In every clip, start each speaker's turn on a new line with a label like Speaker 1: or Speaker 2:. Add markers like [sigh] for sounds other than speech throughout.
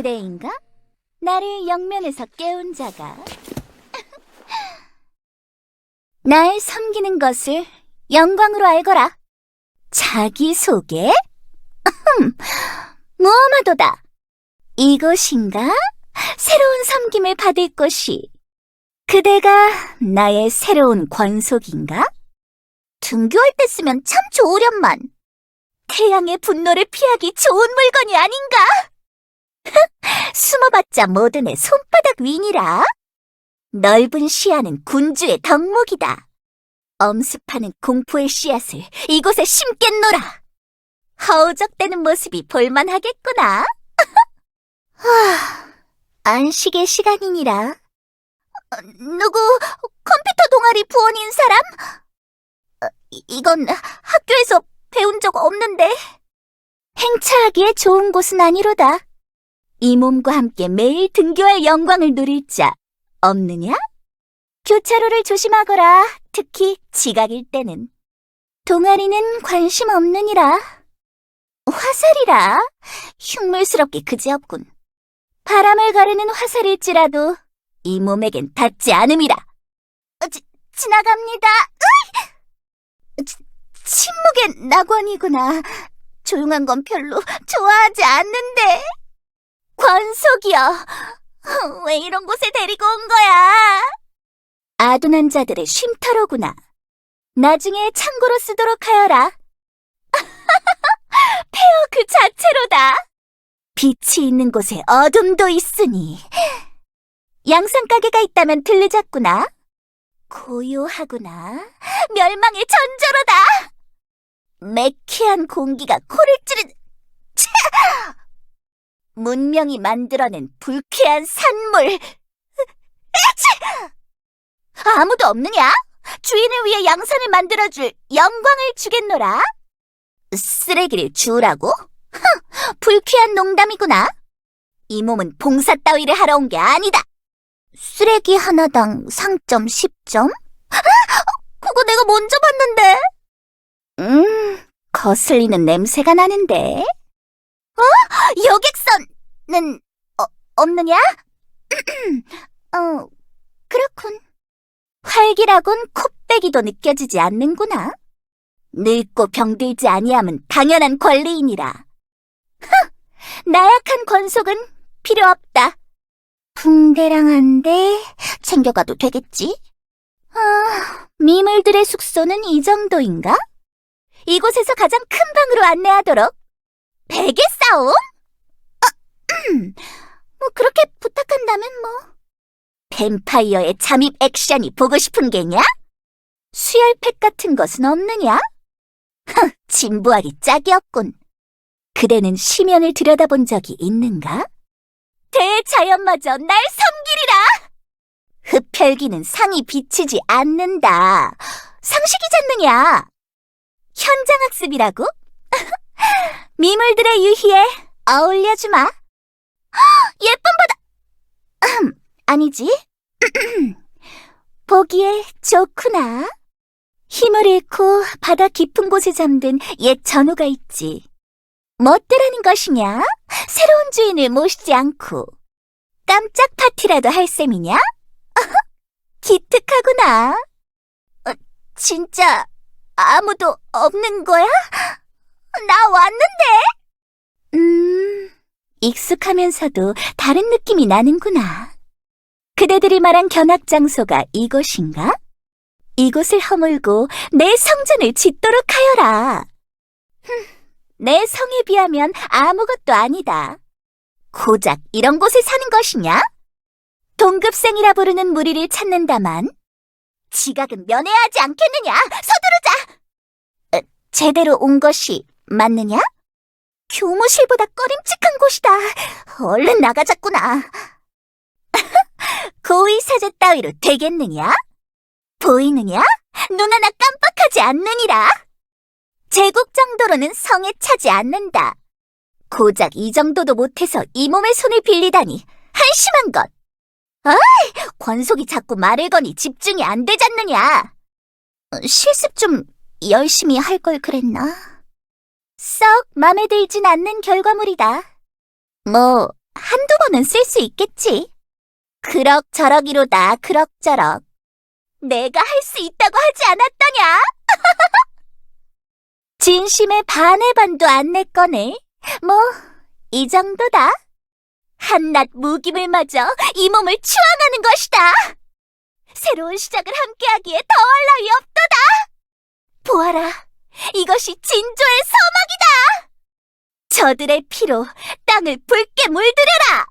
Speaker 1: 그대인가? 나를 영면에서 깨운 자가. [laughs] 날 섬기는 것을 영광으로 알거라. 자기소개? 무엄하도다. [laughs] 이곳인가? 새로운 섬김을 받을 곳이. 그대가 나의 새로운 권속인가? 등교할 때 쓰면 참 좋으련만. 태양의 분노를 피하기 좋은 물건이 아닌가? [laughs] 숨어봤자 뭐든 내 손바닥 위니라. 넓은 시야는 군주의 덕목이다. 엄습하는 공포의 씨앗을 이곳에 심겠노라. 허우적대는 모습이 볼만하겠구나. [laughs] 하, 안식의 시간이니라. 어, 누구 컴퓨터 동아리 부원인 사람? 어, 이- 이건 학교에서 배운 적 없는데. 행차하기에 좋은 곳은 아니로다. 이 몸과 함께 매일 등교할 영광을 누릴 자 없느냐? 교차로를 조심하거라. 특히 지각일 때는. 동아리는 관심 없느니라. 화살이라. 흉물스럽게 그지없군. 바람을 가르는 화살일지라도 이 몸에겐 닿지 않음이라. 어, 지, 지나갑니다. 으이! 치- 침묵의 낙원이구나. 조용한 건 별로 좋아하지 않는데. 권속이여, [laughs] 왜 이런 곳에 데리고 온 거야? 아둔한 자들의 쉼터로구나. 나중에 창고로 쓰도록 하여라. [laughs] 폐허 그 자체로다. 빛이 있는 곳에 어둠도 있으니. 양상가게가 있다면 들르자꾸나. 고요하구나. 멸망의 전조로다. 매캐한 공기가 코를 찌르... 차! 문명이 만들어낸 불쾌한 산물. 으치! 아무도 없느냐? 주인을 위해 양산을 만들어줄 영광을 주겠노라. 쓰레기를 주우라고? 흥, 불쾌한 농담이구나. 이 몸은 봉사 따위를 하러 온 게 아니다. 쓰레기 하나당 상점 10점? 그거 내가 먼저 봤는데. 음, 거슬리는 냄새가 나는데. 어? 여객선 은 어, 없느냐? [clears throat] 어, 그렇군. 활기라곤 코빼기도 느껴지지 않는구나. 늙고 병들지 아니함은 당연한 권리이니라. 흥! 나약한 권속은 필요 없다. 붕대랑 한데 챙겨가도 되겠지? 아, 미물들의 숙소는 이 정도인가? 이곳에서 가장 큰 방으로 안내하도록. 베개 싸움? 아, 음, 뭐 그렇게 부탁한다면 뭐. 뱀파이어의 잠입 액션이 보고 싶은 게냐? 수혈팩 같은 것은 없느냐? 흥, 진부하기 짝이 없군. 그대는 시면을 들여다본 적이 있는가? 대자연마저 날 섬기리라! 흡혈귀는 상이 비치지 않는다. 상식이 잖느냐? 현장학습이라고? [laughs] 미물들의 유희에 어울려주마. 예쁜 바다! 음, 아니지. [clears throat] 보기에 좋구나. 힘을 잃고 바다 깊은 곳에 잠든 옛 전우가 있지. 멋대라는 것이냐? 새로운 주인을 모시지 않고 깜짝 파티라도 할 셈이냐? [laughs] 기특하구나. 어, 진짜 아무도 없는 거야? 나 왔는데? 음, 익숙하면서도 다른 느낌이 나는구나. 그대들이 말한 견학 장소가 이곳인가? 이곳을 허물고 내 성전을 짓도록 하여라. 흠, 내 성에 비하면 아무것도 아니다. 고작 이런 곳에 사는 것이냐? 동급생이라 부르는 무리를 찾는다만 지각은 면해야 하지 않겠느냐? 서두르자! 어, 제대로 온 것이 맞느냐? 교무실보다 꺼림칙한 곳이다. 얼른 나가자꾸나. [laughs] 고의 사제 따위로 되겠느냐? 보이느냐? 눈 하나 깜빡하지 않느니라. 제국 정도로는 성에 차지 않는다. 고작 이 정도도 못해서 이 몸의 손을 빌리다니 한심한 것. 어이, 권속이 자꾸 말을 거니 집중이 안 되잖느냐. 어, 실습 좀 열심히 할 걸 그랬나? 썩 맘에 들진 않는 결과물이다. 뭐 한두 번은 쓸 수 있겠지. 그럭저럭이로다, 그럭저럭. 내가 할 수 있다고 하지 않았더냐? [laughs] 진심의 반의 반도 안낼 거네. 뭐, 이 정도다. 한낱 무김을 맞아 이 몸을 추앙하는 것이다. 새로운 시작을 함께하기에 더할 나위 없도다. 보아라, 이것이 진조의 서막이다. 저들의 피로 땅을 붉게 물들여라.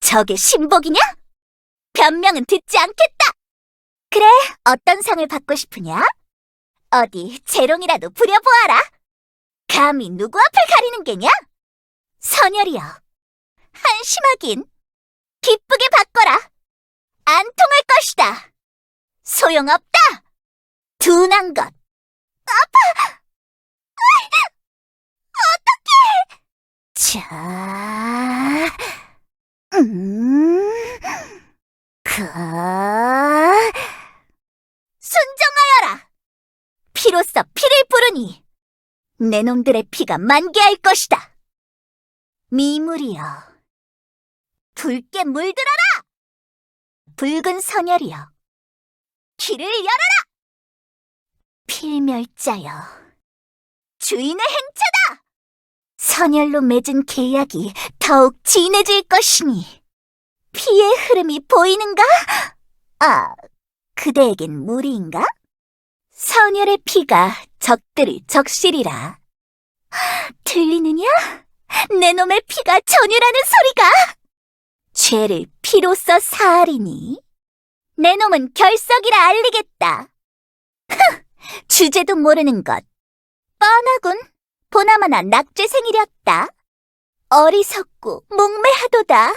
Speaker 1: 저게 신복이냐? 변명은 듣지 않겠다. 그래, 어떤 상을 받고 싶으냐? 어디 재롱이라도 부려보아라. 감히 누구 앞을 가리는 게냐? 선열이여, 한심하긴. 기쁘게 바꿔라. 안 통할 것이다. 소용없다. 둔한 것. 아파. 어떡해. 자, 음, 그, 순정하여라. 피로써 피를 부르니 내 놈들의 피가 만개할 것이다. 미물이여, 붉게 물들어라! 붉은 선열이여, 길을 열어라! 필멸자여, 주인의 행차다! 선열로 맺은 계약이 더욱 진해질 것이니 피의 흐름이 보이는가? 아, 그대에겐 무리인가? 선열의 피가 적들을 적시리라. 들리느냐? 내 놈의 피가 전율하는 소리가! 죄를 피로써 사하리니 내 놈은 결석이라 알리겠다. 흥, 주제도 모르는 것. 뻔하군. 보나마나 낙제생이렸다. 어리석고 목매하도다.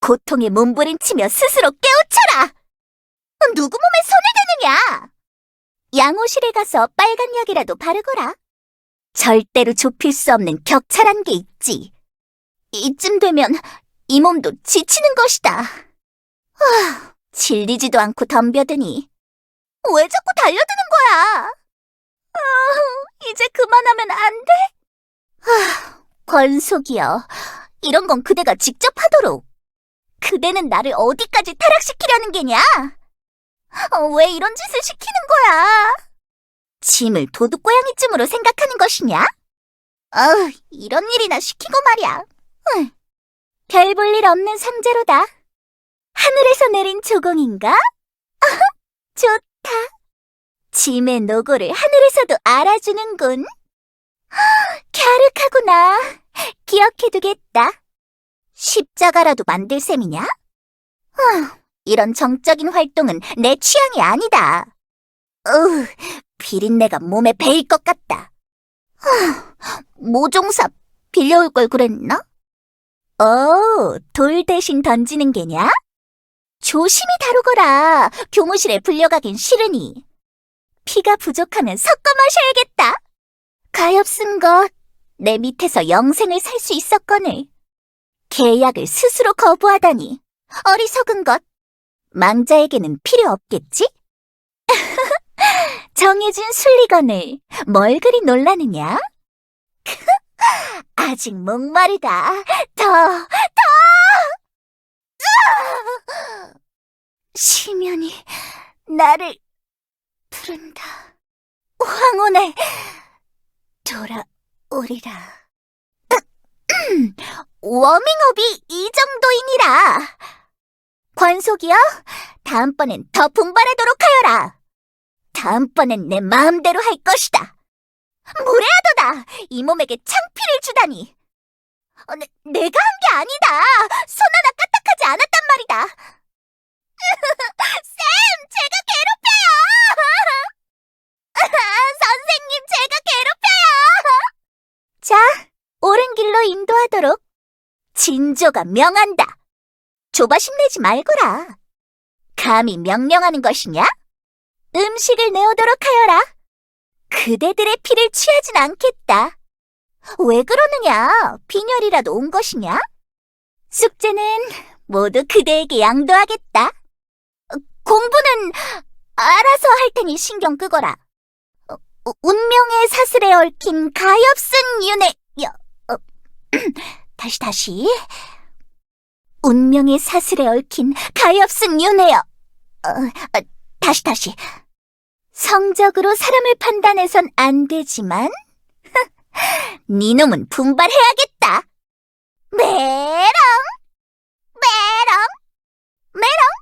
Speaker 1: 고통에 몸부림치며 스스로 깨우쳐라. 누구 몸에 손을 대느냐? 양호실에 가서 빨간 약이라도 바르거라. 절대로 좁힐 수 없는 격찰한 게 있지. 이쯤 되면 이 몸도 지치는 것이다. 아, 질리지도 않고 덤벼드니 왜 자꾸 달려드는 거야? 아, 이제 그만하면 안 돼? 아, 권속이여, 이런 건 그대가 직접 하도록. 그대는 나를 어디까지 타락시키려는 게냐? 어, 왜 이런 짓을 시키는 거야? 짐을 도둑고양이쯤으로 생각하는 것이냐? 어, 이런 일이나 시키고 말이야. 별볼 일 없는 상제로다. 하늘에서 내린 조공인가? [laughs] 좋다. 짐의 노고를 하늘에서도 알아주는군. 갸륵하구나. 기억해두겠다. 십자가라도 만들 셈이냐? 후, 이런 정적인 활동은 내 취향이 아니다. 으, 비린내가 몸에 배일 것 같다. 후, 모종삽 빌려올 걸 그랬나? 오, 돌 대신 던지는 게냐? 조심히 다루거라. 교무실에 불려가긴 싫으니. 피가 부족하면 섞어 마셔야겠다. 가엾은 것. 내 밑에서 영생을 살 수 있었거늘. 계약을 스스로 거부하다니. 어리석은 것. 망자에게는 필요 없겠지? [laughs] 정해진 순리건을 뭘 그리 놀라느냐? [laughs] 아직 목마르다. 더, 더! 으아! 시면이 나를 부른다. 황혼에 돌아오리라. [clears throat] 워밍업이 이 정도이니라. 권속이여, 다음번엔 더 분발하도록 하여라. 다음번엔 내 마음대로 할 것이다. 무례하도다. 이 몸에게 창피를 주다니. 어, 내, 내가 한 게 아니다. 손 하나 까딱하지 않았단 말이다. 쌤, 제가 괴롭혀요. [laughs] 선생님, 제가 괴롭혀요. 자, 옳은 길로 인도하도록. 진조가 명한다. 조바심 내지 말거라. 감히 명령하는 것이냐? 음식을 내오도록 하여라. 그대들의 피를 취하진 않겠다. 왜 그러느냐? 빈혈이라도 온 것이냐? 숙제는 모두 그대에게 양도하겠다. 공부는 알아서 할 테니 신경 끄거라. 어, 운명의 사슬에 얽힌 가엾은 윤회. 여, 어, [clears throat] 다시 다시. 운명의 사슬에 얽힌 가엾은 윤회여. 어, 어, 다시 다시. 성적으로 사람을 판단해선 안 되지만 [laughs] 네 니놈은 분발해야겠다. 메롱, 메롱, 메롱.